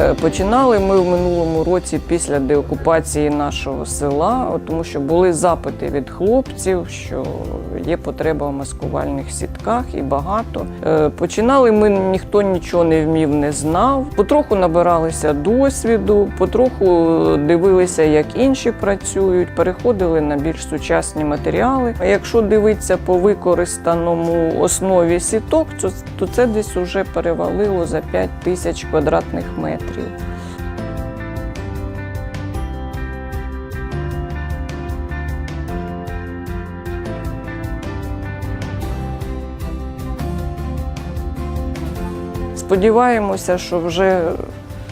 Е, Починали ми в минулому році після деокупації нашого села, тому що були запити від хлопців, що є потреба в маскувальних сітках і багато. Е, Починали ми ніхто нічого не вмів, не знав. Потроху набиралися досвіду, потроху дивилися, як інші працюють, переходили на більш сучасні матеріали. А якщо дивитися по використаному основі сіток, то, це десь уже перевалило за 5 тисяч квадратних метрів. Сподіваємося, що вже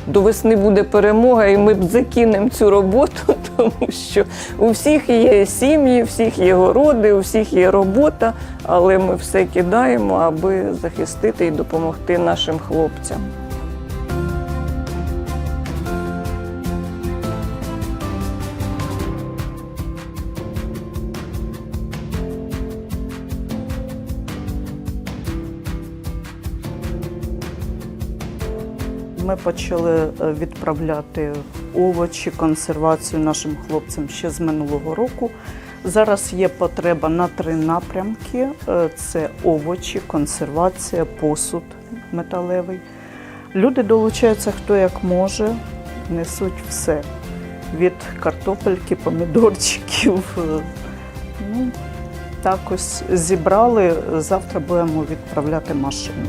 до весни буде перемога, і ми закинемо цю роботу, тому що у всіх є сім'ї, у всіх є городи, у всіх є робота, але ми все кидаємо, аби захистити і допомогти нашим хлопцям. Ми почали е, відправляти овочі, консервацію нашим хлопцям ще з минулого року. Зараз є потреба на три напрямки: Е, це овочі, консервація, посуд металевий. Люди долучаються хто як може, несуть все від картопельки, помідорчиків. е, Ну, так ось зібрали. Завтра будемо відправляти машину.